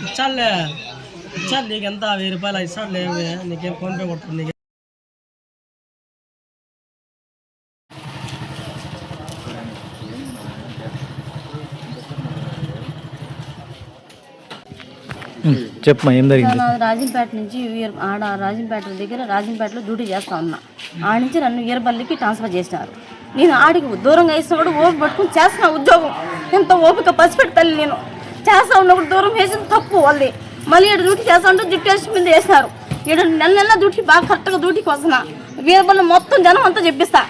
ఇచ్చాడులే ఇచ్చాడు నీకు ఎంత వెయ్యి రూపాయలు ఇస్తాడులే నీకేం ఫోన్ పే కొడుతుంది నీకు. చెప్పమ్మా ఏం జరిగింది? రాజంపేట నుంచి ఆడ రాజంపేట దగ్గర రాజంపేటలో డ్యూటీ చేస్తా ఉన్నా. ఆడ నుంచి నన్ను ఈరబల్లికి ట్రాన్స్ఫర్ చేసినారు. నేను ఆడికి దూరంగా వేసినప్పుడు ఓపిక పట్టుకుని చేస్తున్నా ఉద్యోగం. ఎంత ఓపిక పసిపెట్టి తల్లి నేను. చేస్తా ఉన్నప్పుడు దూరం వేసింది తప్పు వాళ్ళది. మళ్ళీ ఏడు డ్యూటీ చేస్తా ఉంటే జుట్టు వేసి మీద వేసినారు. ఏడు నెల నెల డ్యూటీ బాగా కరెక్ట్గా డ్యూటీకి వస్తున్నా. వీరబల్లి మొత్తం జనం అంతా చెప్పిస్తా.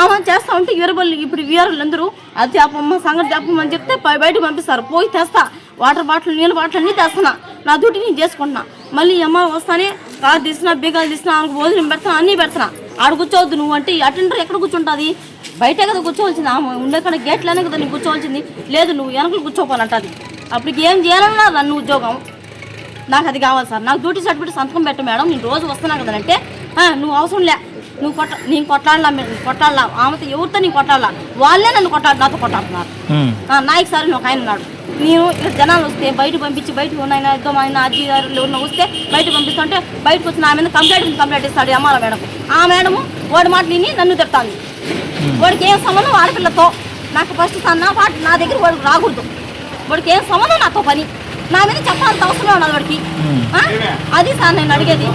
ఆమె చేస్తా ఉంటే వీరబల్లి ఇప్పుడు వీరులు అందరూ అది చేపమ్మ సంగతి చేపమ్మని చెప్తే బయటకు పంపిస్తారు. పోయి తెస్తా. వాటర్ బాటిల్ నీళ్ళ బాటిల్ అన్నీ తెస్తున్నా. నా డ్యూటీ నేను చేసుకుంటున్నా. మళ్ళీ అమ్మ వస్తానే కారు తీసినా బీగాలు తీసినా ఆమెకు భోజనం పెడతాను అన్నీ పెడతాను. ఆడ కూర్చోవద్దు నువ్వు అంటే అటెండర్ ఎక్కడ కూర్చుంటుంది? బయటే కదా కూర్చోవలసింది ఆమె. ఉండే కాడ గేట్లోనే కదా నీకు కూర్చోవలసింది. లేదు నువ్వు వెనకలు కూర్చోపాలంటది అప్పటికి ఏం చేయాలన్నా నన్ను ఉద్యోగం. నాకు అది కావాలి సార్. నాకు డ్యూటీ సర్టిఫికేట్ సంతకం పెట్టు మేడం. నేను రోజు వస్తున్నా కదంటే "ఆ, నువ్వు అవసరం లే. నువ్వు కొట్ట నేను కొట్టాలా కొట్టాలా ఆమెతో ఎవరితో నేను కొట్టాలా వాళ్ళే నన్ను కొట్టాలి నాతో కొట్టాడుతున్నారు నాయక్ సార్ ఒక ఆయన ఉన్నాడు. నేను ఇక్కడ జనాలు వస్తే బయట పంపించి బయటకు ఉన్న ఆయన ఇద్దరు ఆయన అజ్జి గారు వస్తే బయట పంపిస్తుంటే బయటకు వచ్చిన ఆమె మీద కంప్లైంట్ కంప్లైంట్ ఇస్తాడు అమ్మాల మేడం ఆ మేడం వాడి మాట విని నన్ను తిడతాను వాడికి ఏం సంబంధం? ఆడపిల్లతో. నాకు ఫస్ట్ నా పాట నా దగ్గర వాడికి రాకూడదు. వాడికి ఏం సంబంధం నాతో పని. నా మీద చెప్పాల్సిన అవసరం ఉన్నది వాడికి? అది సార్ నేను అడిగేది.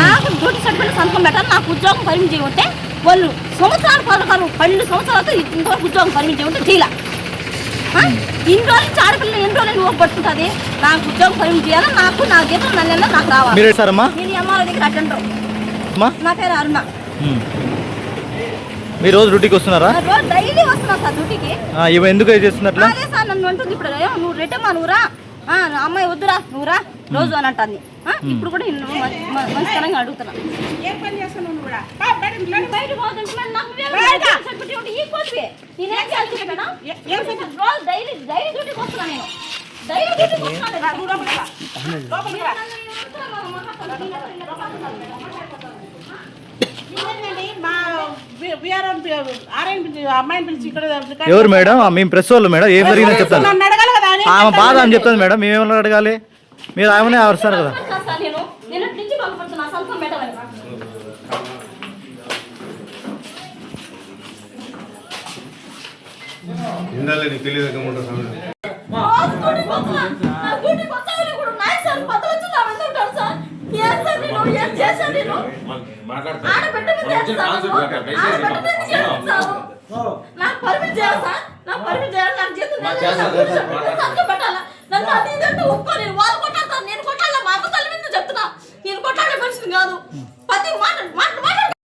నాకు డ్యూటీ సర్టిఫికేట్ సంతకం పెట్టాలి నాకు ఉద్యోగం పరిమితి ఉంటే వాళ్ళు సంవత్సరాలు పదహారు పన్నెండు సంవత్సరాలతో ఇంతవరకు ఉద్యోగం పరిమితి ఉంటే చేయాల. ఇన్ని రోజుల నుంచి ఆడపిల్ల ఎన్ని రోజులు నువ్వు పట్టుకుంటుంది? నాకు ఉద్యోగం పరిమితి చేయాలి? నాకు నా జీతం నెల నాకు రావాలి. నేను ఎంఆర్ఓ దగ్గర అటెండర్ నా పేరు అరుణ. మీరు రోజు డ్యూటీకి వస్తున్నారా రోజు డైలీ వస్తున్నా సార్ డ్యూటీకి ఆ, ఇవి ఎందుకు ఇది చేస్తున్నట్లా అదే సార్ నన్ను అంటుంది ఇప్పుడు "ఏ, నువ్వు రెట్టమ్మా నువ్వురా ఆ, నా అమ్మాయి వద్దురా నువ్వురా రోజు అని అంటుంది ఆ, ఇప్పుడు కూడా నేను మ- మ- మంచితనంగా అడుగుతున్నా ఏం పని నువ్వు కూడా బా, బయట పోతుంటే నాకు వేరే బయట. సర్టిఫికేట్ ఉంటే ఈ కోర్టువే. నేనేం చేయాలి మేడం? ఏ- ఏం సర్టిఫికేట్? రోజు డైలీ డైలీ డ్యూటీకి వస్తున్నా నేను డైలీ డ్యూటీకి వస్తున్నాను రా, నువ్వు లోపలికి రా. లోపలికి రా. ఎవరు మేడం? మేము ప్రెస్ వాళ్ళు మేడం. ఏం జరిగిందో చెప్తాను. ఆమె బాధ అని చెప్తాను మేడం. మేమేమన్నా అడగాలి? మీరు ఆమెనే అరుస్తారు కదా. ఇందాలే నీకు తెలియదు చేశాను నేను? నాకు పర్మిట్ చేయాలి సార్. నాకు పర్మిట్ చేయాలి. నాకు జీతం పెట్టాలా? నన్ను అది ఇది అంటే ఒప్పుకోలేను. వాళ్ళు